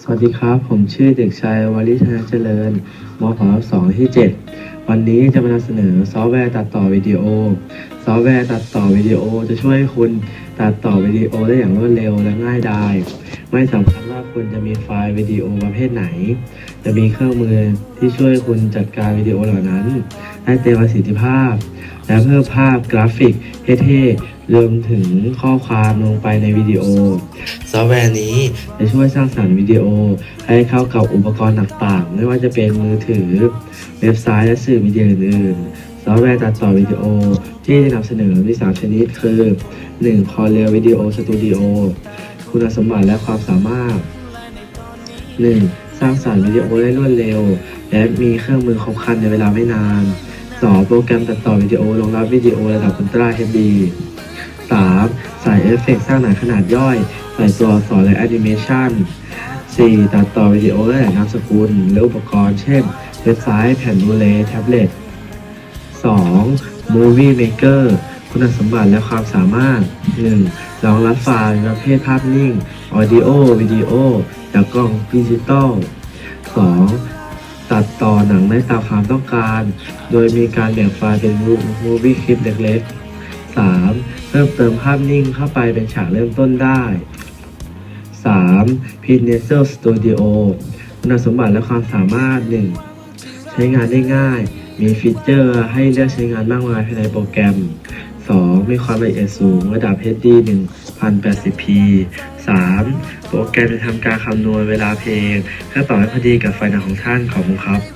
สวัสดีครับ ผมชื่อเด็กชายวลิธนาเจริญมผสองที่ 7 วันนี้จะมานำเสนอซอฟต์แวร์ตัดต่อวิดีโอ ซอฟต์แวร์ตัดต่อวิดีโอจะช่วยคุณตัดต่อวิดีโอได้อย่างรวดเร็วและง่ายดาย ไม่สำคัญว่าคุณจะมีไฟล์วิดีโอประเภทไหน จะมีเครื่องมือที่ช่วยคุณจัดการวิดีโอเหล่านั้นได้เต็มประสิทธิภาพ และเพิ่มภาพกราฟิกเท่ๆ รวมถึงข้อความลงไปในวิดีโอ ซอฟต์แวร์นี้จะช่วยสร้างสรรค์วิดีโอ ให้เข้ากับอุปกรณ์ต่างๆ ไม่ว่าจะเป็นมือถือ เว็บไซต์และสื่อมีเดียอื่นซอฟต์แวร์ตัดต่อวิดีโอที่จะนำเสนอมี 3 ชนิดคือ 1. c o r e l ดีโอสตูดิโอคุณสมบัติและความสามารถ 1. สร้างสรรค์วิดีโอได้รวดเร็ว และมีเครื่องมือครบครันในเวลาไม่นาน 2. โปรแกรมตัดต่อวิดีโอรองรับวิดีโอระดับ Ultra HD 3. สายเอฟเฟกสร้างหนังขนาดย่อย ใส่ตัวอักษรและแอนิเมชัน 4. ตัดต่อวิดีโอและนามสกุลและอุปกรณ์ เช่น เว็บไซต์ แผ่นดูเลแท็บเล็ต 2. Movie Maker คุณสมบัติและความสามารถ 1. รองรับไฟล์ประเภทภาพนิ่ง ออดิโอ วิดีโอ จากกล้องดิจิตอล 2. ตัดต่อหนังได้ตามความต้องการ โดยมีการแบ่งไฟล์เป็นมูวี่คลิปเล็ก 3. เพิ่มเติมภาพนิ่งเข้าไปเป็นฉากเริ่มต้นได้ 3. p i n e s e l Studio คุณสมบัติและความสามารถ 1. ใช้งานได้ง่าย มีฟีเจอร์ให้เลือกใช้งานมากมายภายในโปรแกรม 2. มีความละเอียดสูงระดับ HD 1080p 3. โปรแกรมจะทำการคำนวณเวลาเพลงเพื่อต่อให้พอดีกับไฟล์หนังของท่านขอบคุณครับ